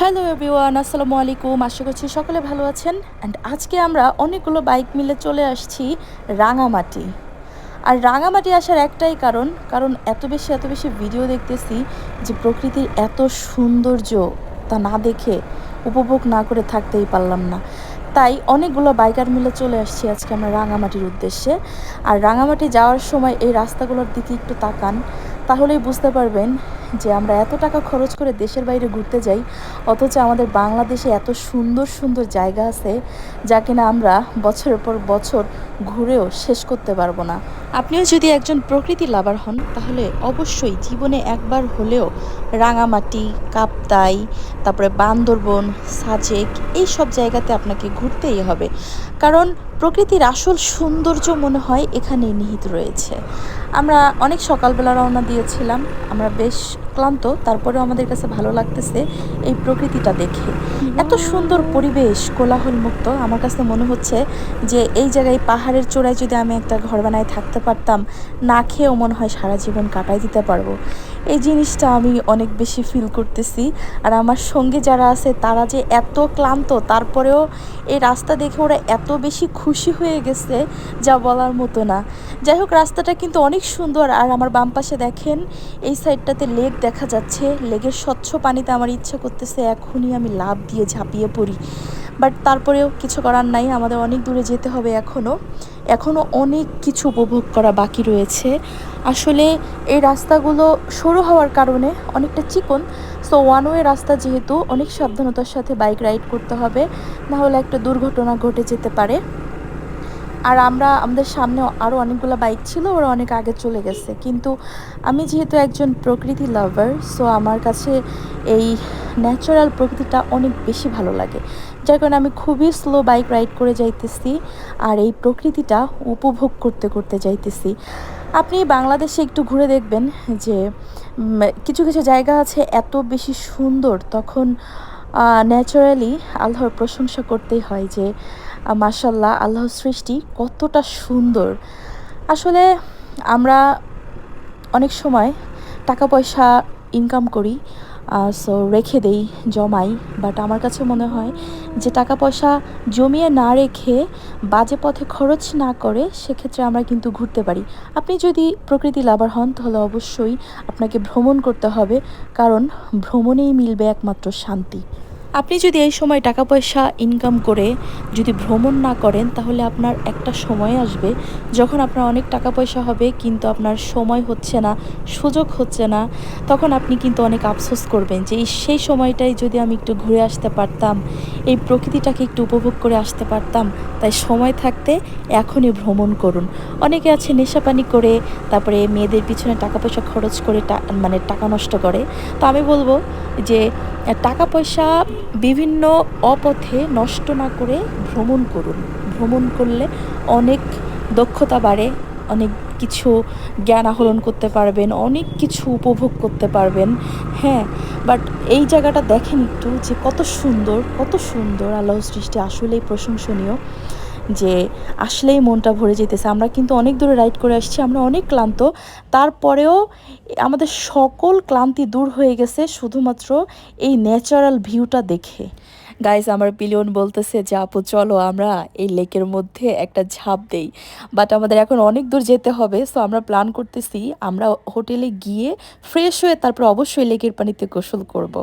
Hello everyone, আসসালামু আলাইকুম। আশা করছি সকলে ভালো আছেন। অ্যান্ড আজকে আমরা অনেকগুলো বাইক মিলে চলে আসছি রাঙামাটি। আর রাঙামাটি আসার একটাই কারণ কারণ এত বেশি এত বেশি ভিডিও দেখতেছি যে প্রকৃতির এত সৌন্দর্য তা না দেখে উপভোগ না করে থাকতেই পারলাম না। তাই অনেকগুলো বাইকার মিলে চলে আসছি আজকে আমরা রাঙামাটির উদ্দেশ্যে। আর রাঙামাটি যাওয়ার সময় এই রাস্তাগুলোর দিকে একটু তাকান, তাহলেই বুঝতে পারবেন যে আমরা এত টাকা খরচ করে দেশের বাইরে ঘুরতে যাই, অথচ আমাদের বাংলাদেশে এত সুন্দর সুন্দর জায়গা আছে, যা কিনা আমরা বছরের পর বছর ঘুরেও শেষ করতে পারব না। আপনিও যদি একজন প্রকৃতি লাভার হন, তাহলে অবশ্যই জীবনে একবার হলেও রাঙামাটি, কাপ্তাই, তারপরে বান্দরবন, সাজেক এই সব জায়গাতে আপনাকে ঘুরতেই হবে। কারণ প্রকৃতির আসল সৌন্দর্য মনে হয় এখানে নিহিত রয়েছে। আমরা অনেক সকালবেলা রওনা দিয়েছিলাম। আমরা বেশ ক্লান্ত, তারপরেও আমাদের কাছে ভালো লাগতেছে এই প্রকৃতিটা দেখে। এত সুন্দর পরিবেশ কোলাহল মুক্ত আমার কাছে মনে হচ্ছে যে এই জায়গায় পাহাড়ের চূড়ায় যদি আমি একটা ঘর বানায় থাকতে পারতাম, না খেয়েও মনে হয় সারা জীবন কাটাই দিতে পারব। এই জিনিসটা আমি অনেক বেশি ফিল করতেছি। আর আমার সঙ্গে যারা আছে, তারা যে এত ক্লান্ত, তারপরেও এই রাস্তা দেখে ওরা এত বেশি খুশি হয়ে গেছে, যা বলার মতো না। যাই হোক, রাস্তাটা কিন্তু অনেক সুন্দর। আর আমার বাম পাশে দেখেন, এই সাইডটাতে লেক দেখা যাচ্ছে। লেগের স্বচ্ছ পানিতে আমার ইচ্ছা করতেছে, এখনই আমি লাভ দিয়ে ঝাঁপিয়ে পড়ি। বাট তারপরেও কিছু করার নাই, আমাদের অনেক দূরে যেতে হবে এখনও। এখনও অনেক কিছু উপভোগ করা বাকি রয়েছে। আসলে এই রাস্তাগুলো সরু হওয়ার কারণে অনেকটা চিকন। সো ওয়ান ওয়ে রাস্তা যেহেতু, অনেক সাবধানতার সাথে বাইক রাইড করতে হবে। নাহলে একটা দুর্ঘটনা ঘটে যেতে পারে। আর আমরা, আমাদের সামনে আরও অনেকগুলো বাইক ছিল, ওরা অনেক আগে চলে গেছে। কিন্তু আমি যেহেতু একজন প্রকৃতি লাভার সো আমার কাছে এই ন্যাচারাল প্রকৃতিটা অনেক বেশি ভালো লাগে। যার কারণে আমি খুবই স্লো বাইক রাইড করে যাইতেছি, আর এই প্রকৃতিটা উপভোগ করতে করতে যাইতেছি। আপনি বাংলাদেশে একটু ঘুরে দেখবেন যে কিছু কিছু জায়গা আছে এত বেশি সুন্দর, তখন ন্যাচারালি আল্লাহর প্রশংসা করতেই হয় যে মাসাল্লাহ আল্লাহর সৃষ্টি কতটা সুন্দর। আসলে আমরা অনেক সময় টাকা পয়সা ইনকাম করি সো রেখে দেই, জমাই বাট আমার কাছে মনে হয় যে টাকা পয়সা জমিয়ে না রেখে বাজে পথে খরচ না করে সেক্ষেত্রে আমরা কিন্তু ঘুরতে পারি। আপনি যদি প্রকৃতি লাভার হন, তাহলে অবশ্যই আপনাকে ভ্রমণ করতে হবে, কারণ ভ্রমণেই মিলবে একমাত্র শান্তি। আপনি যদি এই সময় টাকা পয়সা ইনকাম করে যদি ভ্রমণ না করেন, তাহলে আপনার একটা সময় আসবে যখন আপনার অনেক টাকা পয়সা হবে, কিন্তু আপনার সময় হচ্ছে না, সুযোগ হচ্ছে না। তখন আপনি কিন্তু অনেক আফসোস করবেন যে সেই সময়টাই যদি আমি একটু ঘুরে আসতে পারতাম, এই প্রকৃতিটাকে একটু উপভোগ করে আসতে পারতাম, তাই সময় থাকতে এখনই ভ্রমণ করুন। অনেকে আছে নেশাপানি করে, তারপরে মেয়েদের পিছনে টাকা পয়সা খরচ করে মানে টাকা নষ্ট করে। তো আমি বলব যে টাকা পয়সা বিভিন্ন অপথে নষ্ট না করে ভ্রমণ করুন। ভ্রমণ করলে অনেক দক্ষতা বাড়ে, অনেক কিছু জ্ঞান আহরণ করতে পারবেন, অনেক কিছু উপভোগ করতে পারবেন। হ্যাঁ বাট এই জায়গাটা দেখেন একটু যে কত সুন্দর কত সুন্দর আল্লাহ সৃষ্টি। আসলেই প্রশংসনীয়। যে আসলেই মনটা ভরে যেতেছে। আমরা কিন্তু অনেক দূরে রাইড করে আসছি, আমরা অনেক ক্লান্ত। তারপরেও আমাদের সকল ক্লান্তি দূর হয়ে গেছে শুধুমাত্র এই ন্যাচারাল ভিউটা দেখে। গাইজ আমার পিলিয়ন বলতেছে যে, আপু, চলো আমরা এই লেকের মধ্যে একটা ঝাঁপ দেই। বাট আমাদের এখন অনেক দূর যেতে হবে সো আমরা প্ল্যান করতেছি আমরা হোটেলে গিয়ে ফ্রেশ হয়ে তারপর অবশ্যই লেকের পানিতে গোসল করব।